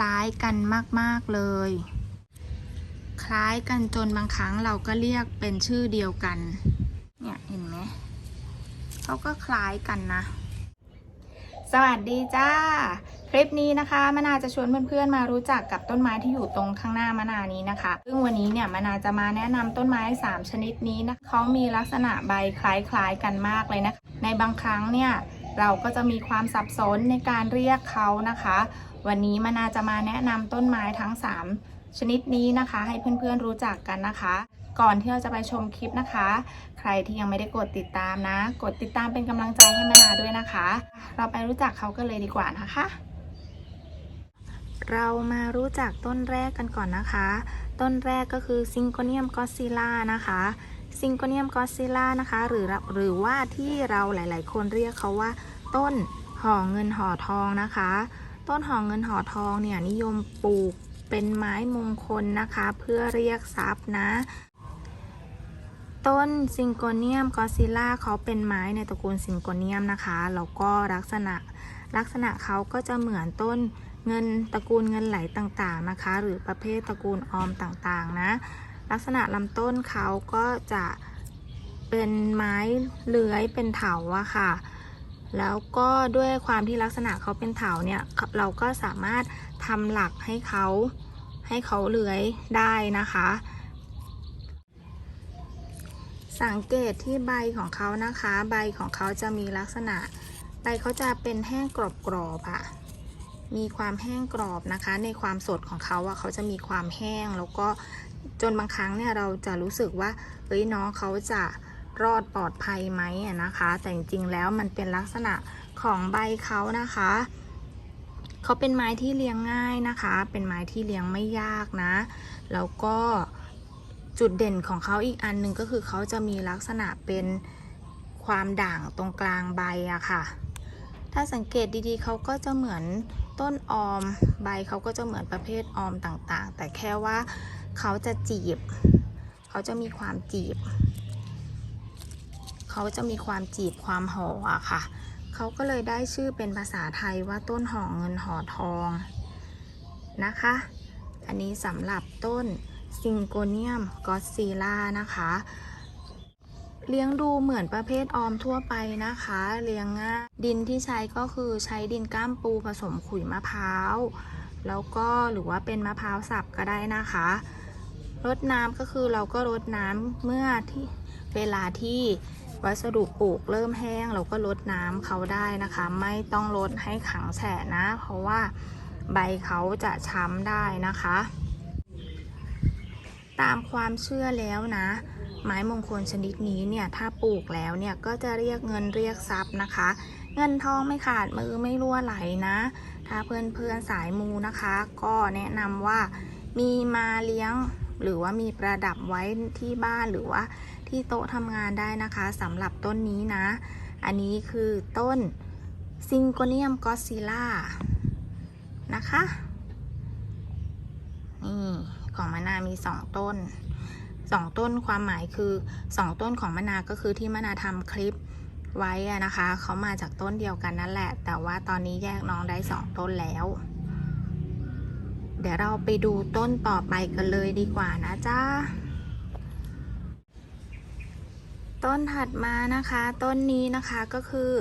ล้ายกันมาก ๆ เลย คล้ายกันจนบางครั้งเราก็เรียกเป็นชื่อเดียวกัน เนี่ยเห็นไหมเขาก็คล้ายกันนะ สวัสดีจ้า คลิปนี้นะคะมะนาจะชวนเพื่อนๆมารู้จักกับต้นไม้ที่อยู่ตรงข้างหน้ามะนานี้นะคะ ซึ่งวันนี้เนี่ยมะนาจะมาแนะนำต้นไม้ 3 ชนิดนี้นะเขามีลักษณะใบคล้ายๆกันมากเลยนะ ในบางครั้งเนี่ย เราก็จะมีความสับสนในการเรียกเขานะคะ วันนี้มะนาจะมาแนะนำต้นไม้ทั้ง 3 ชนิดนี้นะคะ ให้เพื่อนๆรู้จักกันนะคะ ก่อนที่เราจะไปชมคลิปนะคะ ใครที่ยังไม่ได้กดติดตามนะ กดติดตามเป็นกำลังใจให้มะนาด้วยนะคะ เราไปรู้จักเขากันเลยดีกว่านะคะ เรามารู้จักต้นแรกกันก่อนนะคะ ต้นแรกก็คือซิงโกเนียมกอซิล่านะคะ ซิงโกเนียมกอซิล่านะคะ หรือหรือว่าที่เราหลาย ๆ คนเรียกเขาว่า ต้นห่อเงินห่อทองนะคะ ต้นห่อเงินห่อทองเนี่ยนิยมปลูกเป็นไม้มงคลนะคะ เพื่อเรียกทรัพย์นะ ต้นซิงโกเนียมกอซิล่าเขาเป็นไม้ในตระกูลซิงโกเนียมนะคะแล้วก็ลักษณะลักษณะเขาก็จะเหมือนต้นเงินตระกูลเงินไหลต่างๆนะคะ หรือประเภทตระกูลออมต่างๆนะ ลักษณะลำต้นเขาก็จะเป็นไม้เลื้อยเป็นเถาอะค่ะ แล้วก็ด้วยความที่ลักษณะเขาเป็นเถาเนี่ย เราก็สามารถทำหลักให้เขาให้เขาเลื้อยได้นะคะ สังเกตที่ใบของเขานะคะ ใบของเขาจะมีลักษณะ ใบเขาจะเป็นแห้งกรอบๆอะมีความแห้งกรอบนะคะ ในความสดของเขาอะเขาจะมีความแห้งแล้วก็ จนบางครั้งเนี่ยเราจะรู้สึกว่าเอ้ยน้องเขาจะรอดปลอดภัยไหมนะคะ แต่จริงๆแล้วมันเป็นลักษณะของใบเขานะคะเขาเป็นไม้ที่เลี้ยงง่ายนะคะ เป็นไม้ที่เลี้ยงไม่ยากนะ แล้วก็จุดเด่นของเขาอีกอันหนึ่งก็คือเขาจะมีลักษณะเป็นความด่างตรงกลางใบอะค่ะ ถ้าสังเกตดีๆเขาก็จะเหมือนต้นออมใบเขาก็จะเหมือนประเภทออมต่างๆ แต่แค่ว่า เขาจะจีบ เขาจะมีความจีบ เขาจะมีความจีบความห่ออะค่ะ เขาก็เลยได้ชื่อเป็นภาษาไทยว่าต้นห่อเงินห่อทองนะคะ อันนี้สำหรับต้นซิงโกเนียมกอสซีล่านะคะ เลี้ยงดูเหมือนประเภทออมทั่วไปนะคะ เลี้ยงง่ายดินที่ใช้ก็คือใช้ดินก้ามปูผสมขุยมะพร้าว แล้วก็หรือว่าเป็นมะพร้าวสับก็ได้นะคะ รดน้ำก็คือเราก็รดน้ำเมื่อที่เวลาที่วัสดุปลูกเริ่มแห้ง เราก็รดน้ำเขาได้นะคะ ไม่ต้องรดให้ขังแฉะนะ เพราะว่าใบเขาจะช้ำได้นะคะ ตามความเชื่อแล้วนะ ไม้มงคลชนิดนี้เนี่ยถ้าปลูกแล้วเนี่ยก็จะเรียกเงินเรียกทรัพย์นะคะ เงินทองไม่ขาดมือไม่รั่วไหลนะ ถ้าเพื่อนเพื่อนๆสายมูนะคะ ก็แนะนำว่ามีมาเลี้ยง หรือว่ามีประดับไว้ที่บ้านหรือว่าที่โต๊ะทำงานได้นะคะสำหรับต้นนี้นะ อันนี้คือต้นซิงโกเนียมกอซิล่านะคะนี่ของมะนามีสองต้นสองต้นความหมายคือสองต้นของมะนาก็คือที่มะนาทำคลิปไว้นะคะ เขามาจากต้นเดียวกันนั่นแหละ แต่ว่าตอนนี้แยกน้องได้สองต้นแล้ว เดี๋ยวเราไปดูต้นต่อไปกันเลยดีกว่านะจ้าต้นถัดมานะคะ ต้นนี้นะคะก็คือ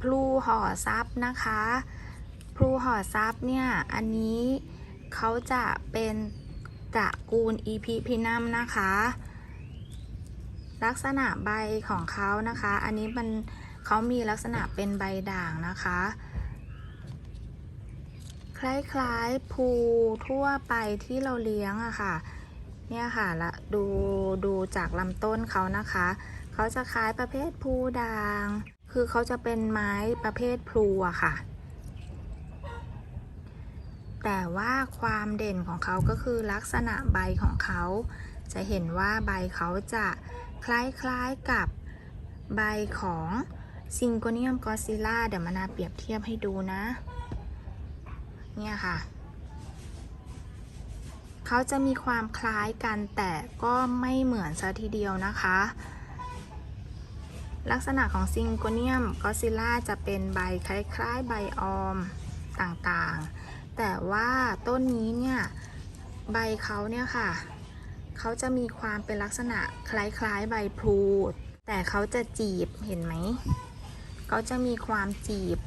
พลูห่อซับนะคะพลูห่อซับเนี่ยอันนี้เขาจะเป็นตระกูลอีพีพินัมนะคะ ลักษณะใบของเขานะคะ อันนี้มันเขามีลักษณะเป็นใบด่างนะคะ คล้ายๆภูทั่วไปที่เราเลี้ยงอะค่ะ เนี่ยค่ะละดูดูจากลำต้นเขานะคะ เขาจะคล้ายประเภทภูด่าง คือเขาจะเป็นไม้ประเภทพลูอะค่ะ แต่ว่าความเด่นของเขาก็คือลักษณะใบของเขา จะเห็นว่าใบเขาจะคล้ายๆกับใบของซิงโกเนียมกอซิล่าเดี๋ยวมานาเปรียบเทียบให้ดูนะ เนี่ยค่ะ เขาจะมีความคล้ายกันแต่ก็ไม่เหมือนซะทีเดียวนะคะ ลักษณะของซิงโกเนียมกอซิล่าจะเป็นใบคล้ายๆ ใบออมต่างๆ แต่ว่าต้นนี้เนี่ยใบเขาเนี่ยค่ะ เขาจะมีความเป็นลักษณะคล้ายๆ ใบพลูแต่เขาจะจีบเห็นไหม เขาจะมีความจีบ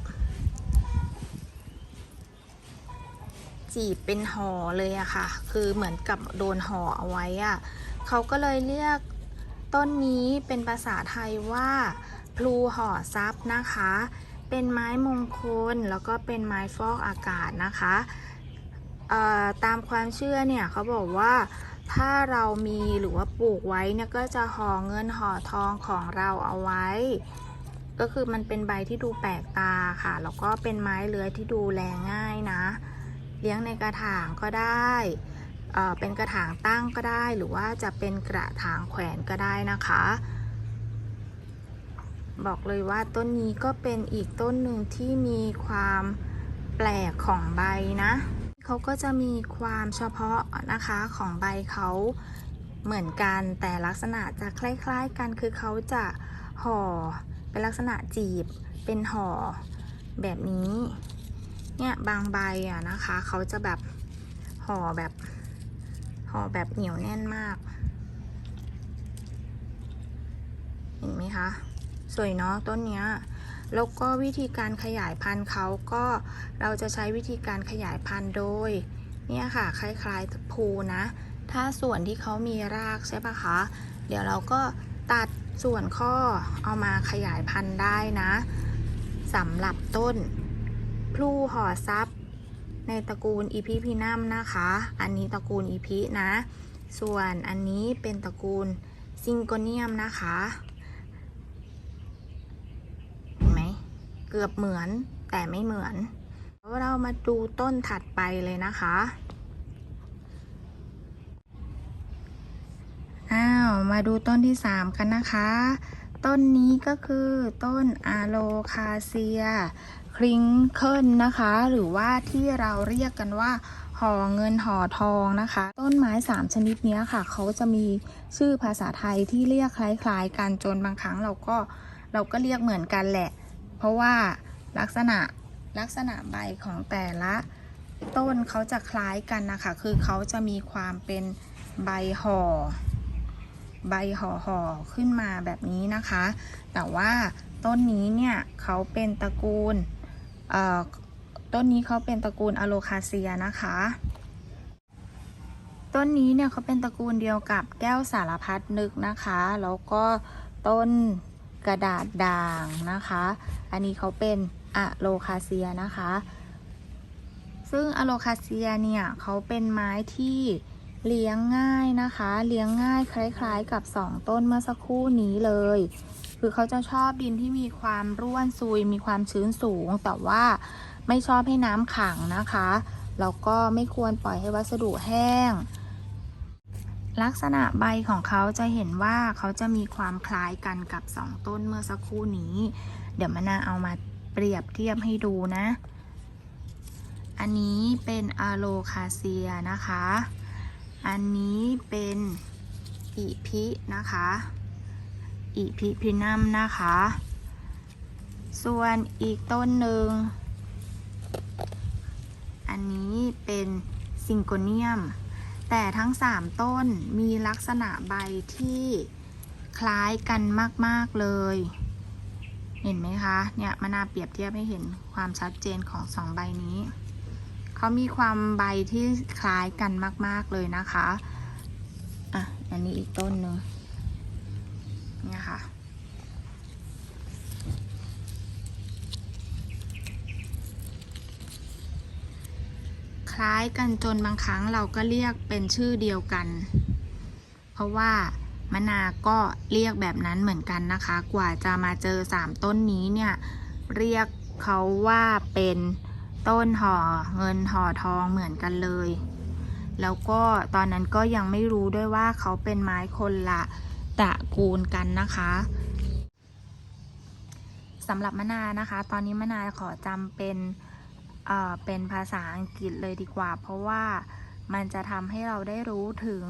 จีบเป็นห่อเลยอะค่ะ คือเหมือนกับโดนห่อเอาไว้อะเขาก็เลยเรียกต้นนี้เป็นภาษาไทยว่า พลูห่อซับนะคะ เป็นไม้มงคลแล้วก็เป็นไม้ฟอกอากาศนะคะตามความเชื่อเนี่ยเขาบอกว่าถ้าเรามีหรือว่าปลูกไว้เนี่ยก็จะห่อเงินห่อทองของเราเอาไว้ ก็คือมันเป็นใบที่ดูแปลกตาค่ะ แล้วก็เป็นไม้เลื้อยที่ดูแลง่ายนะ เลี้ยงในกระถางก็ได้เป็นกระถางตั้งก็ได้ หรือว่าจะเป็นกระถางแขวนก็ได้นะคะ บอกเลยว่าต้นนี้ก็เป็นอีกต้นหนึ่งที่มีความแปลกของใบนะเขาก็จะมีความเฉพาะนะคะของใบเขาเหมือนกันแต่ลักษณะจะคล้าย ๆ กันคือเขาจะห่อเป็นลักษณะจีบเป็นห่อแบบนี้ เนี่ยบางใบอะนะคะ เขาจะแบบห่อแบบห่อแบบเหนียวแน่นมาก เห็นไหมคะ สวยเนาะต้นเนี้ยแล้วก็วิธีการขยายพันธุ์เขาก็เราจะใช้วิธีการขยายพันธุ์โดย เนี่ยค่ะ คล้ายๆภูนะ ถ้าส่วนที่เขามีรากใช่ปะคะ เดี๋ยวเราก็ตัดส่วนข้อเอามาขยายพันธุ์ได้นะสำหรับต้น พลูห่อซับในตระกูลอีพีพินัมนะคะ อันนี้ตระกูลอีพีนะ ส่วนอันนี้เป็นตระกูลซิงโกเนียมนะคะเห็นไหมเกือบเหมือนแต่ไม่เหมือนแล้วเรามาดูต้นถัดไปเลยนะคะอ้าวมาดูต้นที่ 3 กันนะคะ ต้นนี้ก็คือต้นอะโลคาเซีย คริงเคิลนะคะ หรือว่าที่เราเรียกกันว่าห่อเงินห่อทองนะคะ ต้นไม้ 3 ชนิดนี้ค่ะ เขาจะมีชื่อภาษาไทยที่เรียกคล้ายๆ กันจนบางครั้งเราก็เราก็เรียกเหมือนกันแหละ เพราะว่าลักษณะลักษณะใบของแต่ละต้นเขาจะคล้ายกันนะคะ คือเขาจะมีความเป็นใบห่อ ใบห่อห่อๆขึ้นมาแบบนี้นะคะ แต่ว่าต้นนี้เนี่ยเขาเป็นตระกูล ต้นนี้เขาเป็นตระกูลอะโลคาเซียนะคะ ต้นนี้เนี่ยเขาเป็นตระกูลเดียวกับแก้วสารพัดนึกนะคะ แล้วก็ต้นกระดาษด่างนะคะ อันนี้เขาเป็นอะโลคาเซียนะคะ ซึ่งอะโลคาเซียเนี่ยเขาเป็นไม้ที่เลี้ยงง่ายนะคะ เลี้ยงง่ายคล้าย ๆ กับสองต้นเมื่อสักครู่นี้เลย คือเขาจะชอบดินที่มีความร่วนซุยมีความชื้นสูง แต่ว่าไม่ชอบให้น้ำขังนะคะแล้วก็ไม่ควรปล่อยให้วัสดุแห้ง ลักษณะใบของเขาจะเห็นว่าเขาจะมีความคล้ายกันกับสองต้นเมื่อสักครู่นี้ เดี๋ยวมานาเอามาเปรียบเทียบให้ดูนะ อันนี้เป็นอะโลคาเซียนะคะ อันนี้เป็นอีพินะคะ อีพิพินัมนะคะ ส่วนอีกต้นหนึ่ง อันนี้เป็นซิงโกเนียม แต่ทั้ง 3 ต้นมีลักษณะใบที่คล้ายกันมาก ๆ เลย เห็นไหมคะ เนี่ยมานาเปรียบเทียบให้เห็นความชัดเจนของสองใบนี้ เขามีความใบที่คล้ายกันมาก ๆ เลยนะคะ อะ อันนี้อีกต้นหนึ่ง เนี่ยค่ะ คล้ายกันจนบางครั้งเราก็เรียกเป็นชื่อเดียวกัน เพราะว่ามะนาก็เรียกแบบนั้นเหมือนกันนะคะ กว่าจะมาเจอสามต้นนี้เนี่ยเรียกเขาว่าเป็นต้นห่อเงินห่อทองเหมือนกันเลย แล้วก็ตอนนั้นก็ยังไม่รู้ด้วยว่าเขาเป็นไม้คนละ ตระกูลกันนะคะสำหรับมะนานะคะ ตอนนี้มะนาขอจำเป็นเอ่อเป็นภาษาอังกฤษเลยดีกว่า เพราะว่ามันจะทำให้เราได้รู้ถึง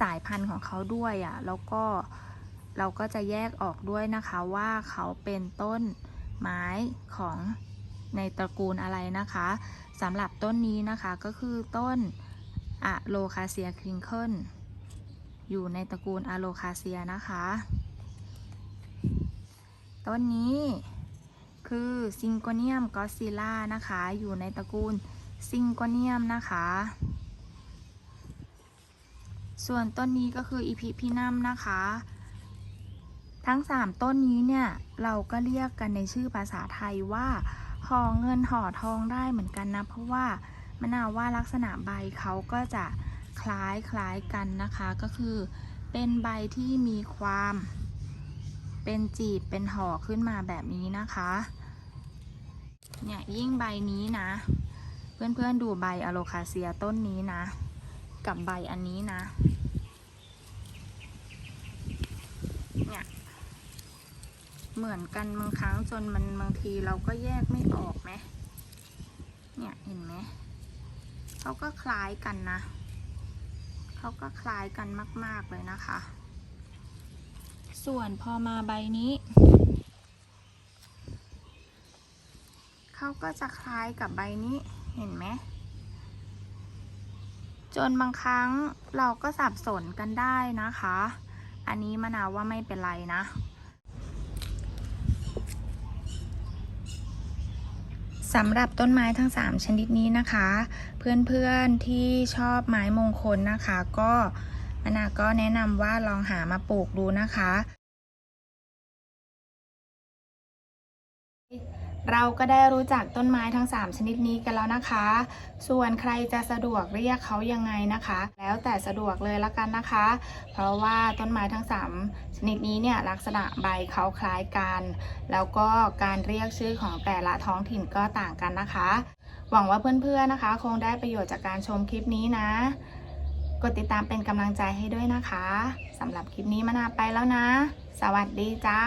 สายพันธุ์ของเขาด้วยอะ่ะแล้วก็เราก็จะแยกออกด้วยนะคะว่าเขาเป็นต้นไม้ของในตระกูลอะไรนะคะสำหรับต้นนี้นะคะก็คือต้นอะโลคาเซียคริงเคิล อยู่ในตระกูลอะโลคาเซียนะคะ ต้นนี้คือซิงโกเนียมกอซิล่านะคะ อยู่ในตระกูลซิงโกเนียมนะคะ ส่วนต้นนี้ก็คืออีพิพินัมนะคะ ทั้ง 3 ต้นนี้เนี่ยเราก็เรียกกันในชื่อภาษาไทยว่าห่อเงินห่อทองได้เหมือนกันนะ เพราะว่ามะนาวว่าลักษณะใบเขาก็จะ คล้ายคล้ายกันนะคะก็คือเป็นใบที่มีความเป็นจีบเป็นห่อขึ้นมาแบบนี้นะคะเนี่ยยิ่งใบนี้นะ เพื่อนๆดูใบอะโลคาเซียต้นนี้นะ กับใบอันนี้นะเนี่ยเหมือนกันบางครั้งจนมันบางทีเราก็แยกไม่ออกไหมเนี่ยเห็นไหมเขาก็คล้ายกันนะ เขาก็คล้ายกันมาก ๆ เลยนะคะ ส่วนพอมาใบนี้ เขาก็จะคล้ายกับใบนี้เห็นไหม จนบางครั้งเราก็สับสนกันได้นะคะ อันนี้มะนาวว่าไม่เป็นไรนะ สำหรับต้นไม้ทั้ง 3 ชนิดนี้นะคะ เพื่อนๆที่ชอบไม้มงคลนะคะ ก็มนาก็แนะนำว่าลองหามาปลูกดูนะคะ เราก็ได้รู้จักต้นไม้ทั้ง 3 ชนิดนี้กันแล้วนะคะ ส่วนใครจะสะดวกเรียกเขายังไงนะคะ แล้วแต่สะดวกเลยละกันนะคะ เพราะว่าต้นไม้ทั้ง 3 ชนิดนี้เนี่ยลักษณะใบเขาคล้ายกัน แล้วก็การเรียกชื่อของแต่ละท้องถิ่นก็ต่างกันนะคะ หวังว่าเพื่อนๆนะคะ คงได้ประโยชน์จากการชมคลิปนี้นะ กดติดตามเป็นกำลังใจให้ด้วยนะคะสำหรับคลิปนี้มะนาไปแล้วนะ สวัสดีจ้า